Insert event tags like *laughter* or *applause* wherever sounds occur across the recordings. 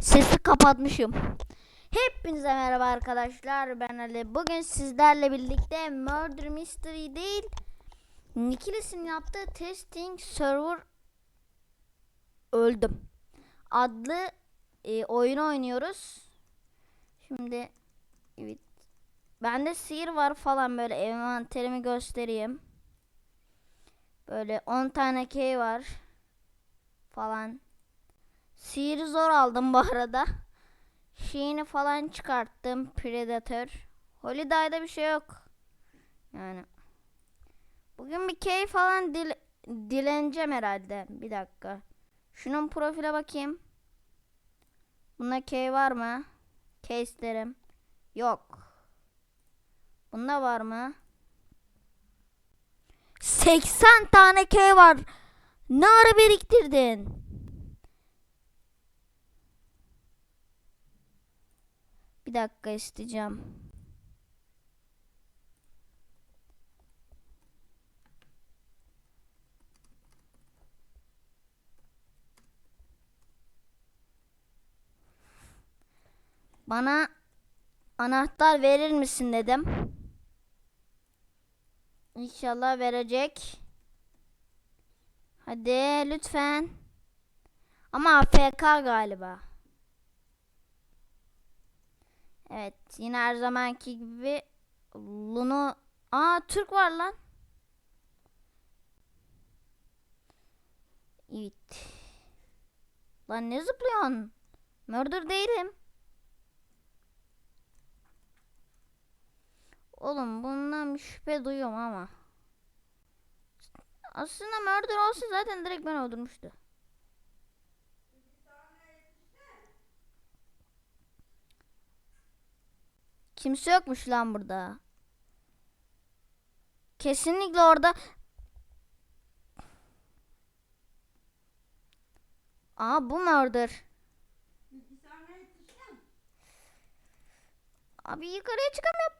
Sesi kapatmışım. Hepinize merhaba arkadaşlar. Ben Ali. Bugün sizlerle birlikte Murder Mystery değil, Nikilis'in yaptığı Testing Server Öldüm adlı e, oyunu oynuyoruz. Şimdi evet. Bende sihir var falan böyle envanterimi göstereyim. Böyle 10 tane key var falan. Sihiri zor aldım bu arada. Şeyini falan çıkarttım. Predator. Holiday'da bir şey yok. Yani. Bugün bir key falan dil dileneceğim herhalde. Bir dakika. Şunun profile bakayım. Bunda key var mı? Key isterim. Yok. Bunda var mı? 80 tane key var. Ne ara biriktirdin? Dakika isteyeceğim. Bana anahtar verir misin dedim. İnşallah verecek. Hadi lütfen. Ama AFK galiba. Evet yine her zamanki gibi Luno Aa Türk var lan. Evet. Lan ne zıplıyorsun? Murder değilim. Oğlum bundan bir şüphe duyuyorum ama. Aslında murder olsa zaten direkt ben öldürmüştü. Kimse yokmuş lan burada. Kesinlikle orada. Aa bu murder. Abi yukarıya çıkamıyorum.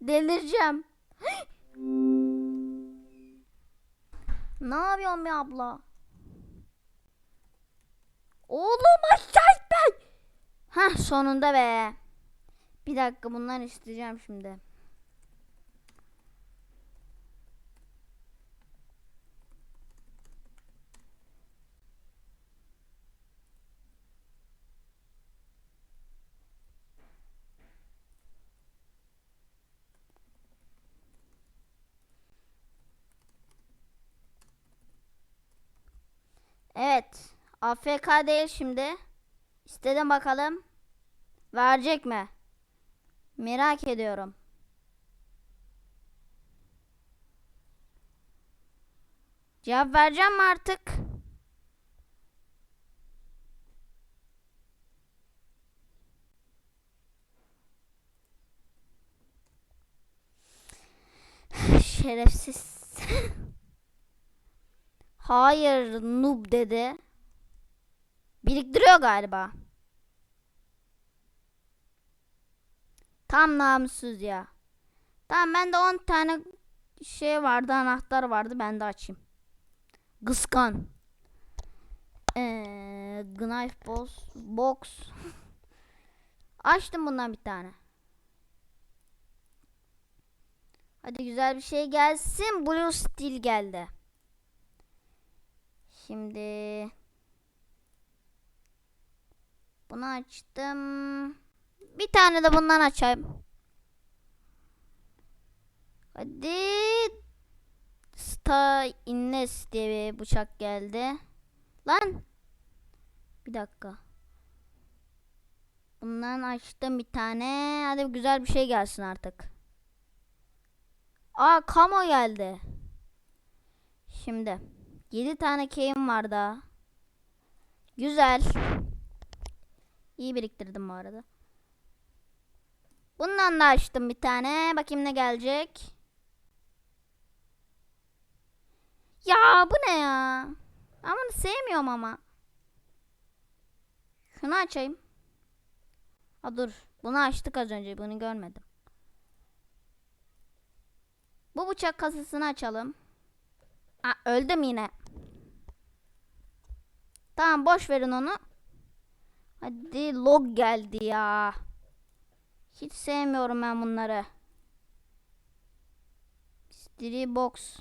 Delireceğim. ne yapıyorsun be abla? Oğlum aşağı. Hah sonunda be. Bir dakika bundan isteyeceğim şimdi. Evet. AFK değil şimdi. İstedim bakalım. Verecek mi? Merak ediyorum. Cevap vereceğim mi artık? *sighs* Şerefsiz. *laughs* Hayır noob dedi. Biriktiriyor galiba. Tam namussuz ya. Tamam ben de 10 tane şey vardı anahtar vardı ben de açayım. Kıskan. Ee, knife box, box. *laughs* Açtım bundan bir tane. Hadi güzel bir şey gelsin. Blue Steel geldi. Şimdi bunu açtım. Bir tane de bundan açayım. Hadi. Sta Innes diye bir bıçak geldi. Lan. Bir dakika. Bundan açtım bir tane. Hadi güzel bir şey gelsin artık. Aa kamo geldi. Şimdi 7 tane keyim var daha. Güzel. İyi biriktirdim bu arada. Bundan da açtım bir tane. Bakayım ne gelecek. Ya bu ne ya? Ben bunu sevmiyorum ama. Şunu açayım. Ha dur. Bunu açtık az önce. Bunu görmedim. Bu bıçak kasasını açalım. Aa, öldüm yine. Tamam boş verin onu. Hadi log geldi ya. Hiç sevmiyorum ben bunları. Mystery box.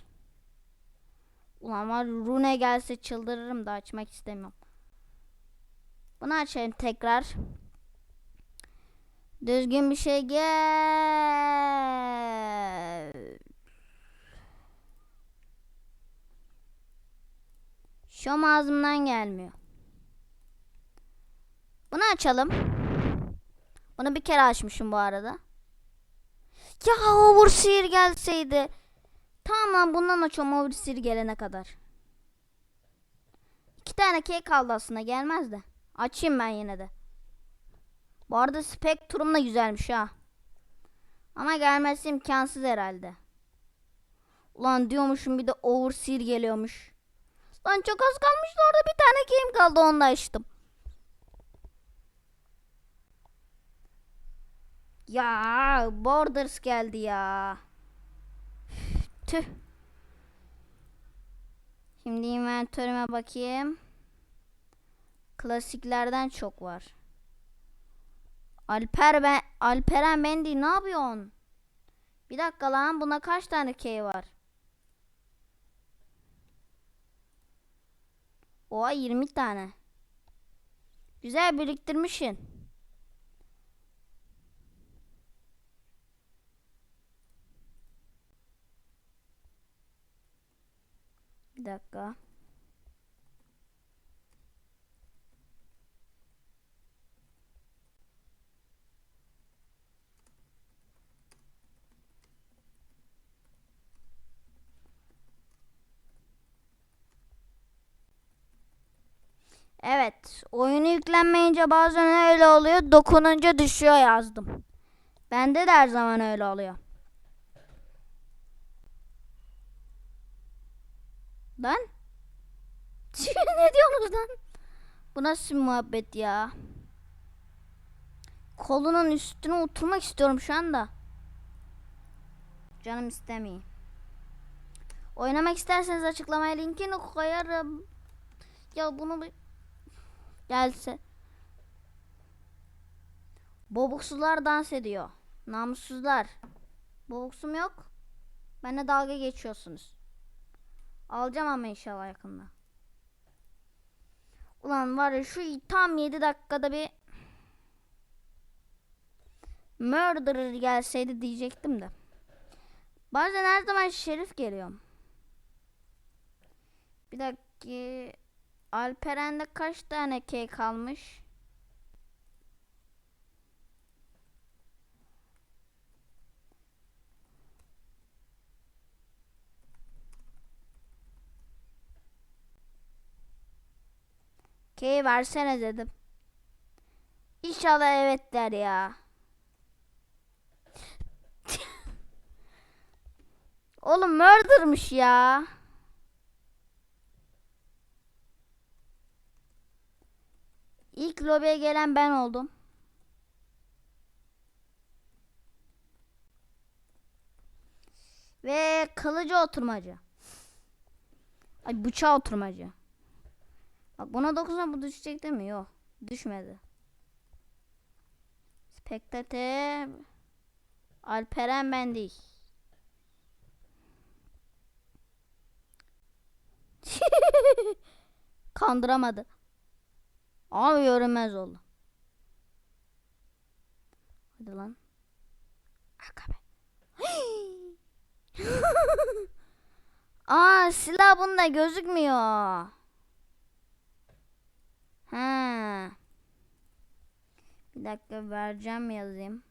Ulan var rune gelse çıldırırım da açmak istemiyorum. Bunu açayım tekrar. Düzgün bir şey gel. Şom ağzımdan gelmiyor. Bunu açalım. Bunu bir kere açmışım bu arada. Ya overseer gelseydi. Tamam lan bundan açıyorum overseer gelene kadar. İki tane key kaldı aslında gelmez de. Açayım ben yine de. Bu arada Spectrum da güzelmiş ha. Ama gelmesi imkansız herhalde. Ulan diyormuşum bir de overseer geliyormuş. Lan çok az kalmıştı orada bir tane keyim kaldı onu da açtım. Ya Borders geldi ya. Tüh. Şimdi inventörüme bakayım. Klasiklerden çok var. Alper ben Alperen Bendi ne yapıyorsun? Bir dakika lan buna kaç tane key var? Oha 20 tane. Güzel biriktirmişsin. Bir dakika. Evet, oyunu yüklenmeyince bazen öyle oluyor, dokununca düşüyor yazdım. Bende de her zaman öyle oluyor. Lan? *laughs* ne diyorsunuz lan? Bu nasıl muhabbet ya? Kolunun üstüne oturmak istiyorum şu anda. Canım istemiyor. Oynamak isterseniz açıklamaya linkini koyarım. Ya bunu bir gelse. Bobuksuzlar dans ediyor. Namussuzlar. Bobuksum yok. Benimle dalga geçiyorsunuz. Alacağım ama inşallah yakında. Ulan var ya şu tam 7 dakikada bir Murderer gelseydi diyecektim de. Bazen her zaman şerif geliyor. Bir dakika. Alperen'de kaç tane key kalmış? Key versene dedim. İnşallah evet der ya. *laughs* Oğlum murdermış ya. İlk lobiye gelen ben oldum. Ve kılıcı oturmacı. Ay bıçağı oturmacı. Bak buna dokunsam bu düşecek değil mi? Yok. Düşmedi. Spektatör. Alperen ben değil. *laughs* Kandıramadı. Abi görünmez oldu. Hadi lan. Akabe. *gasps* Aa silah bunda gözükmüyor. Ha. Bir dakika vereceğim yazayım.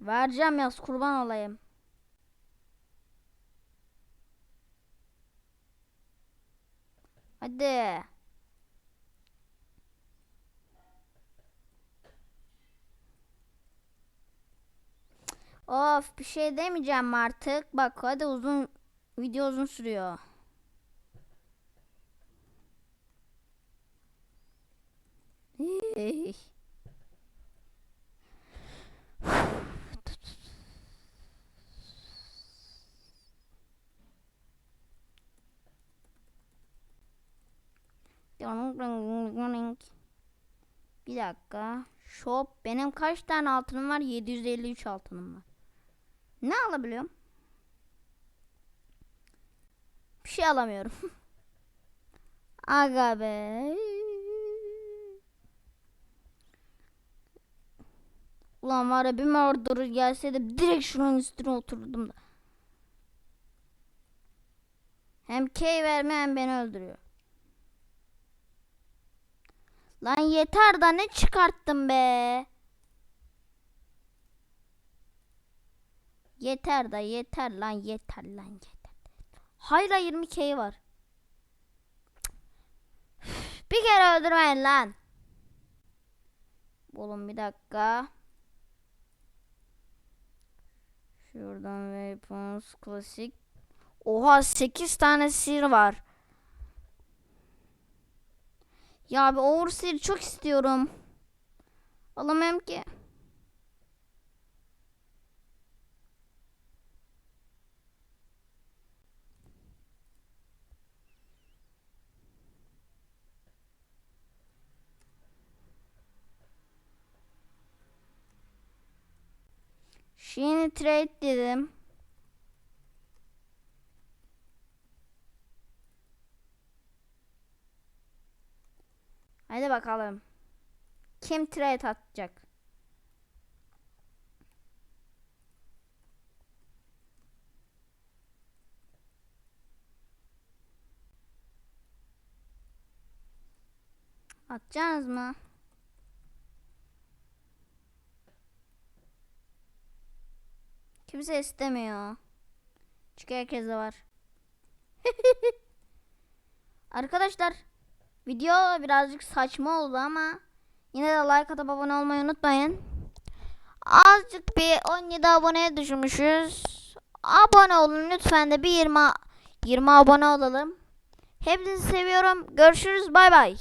Vereceğim yaz kurban olayım. Hadi. Of bir şey demeyeceğim artık. Bak hadi uzun video uzun sürüyor. Bir dakika. Shop benim kaç tane altınım var? 753 altınım var. Ne alabiliyorum? Bir şey alamıyorum. *laughs* Aga be. Ulan var ya bir murder gelseydi direkt şunun üstüne oturdum da. Hem K verme hem beni öldürüyor. Lan yeter da ne çıkarttın be? Yeter da yeter lan yeter lan yeter. Hayla 20 K var. Üf, Bir kere öldürmeyin lan. Oğlum bir dakika. Şuradan weapons klasik. Oha 8 tane sir var. Ya bir overseer çok istiyorum. Alamıyorum ki. Şimdi trade dedim. Hadi bakalım. Kim trade atacak? Atacaksınız mı? Kimse istemiyor. Çünkü herkeste var. *laughs* Arkadaşlar video birazcık saçma oldu ama yine de like atıp abone olmayı unutmayın. Azıcık bir 17 aboneye düşmüşüz. Abone olun lütfen de bir 20 20 abone olalım. Hepinizi seviyorum. Görüşürüz. Bay bay.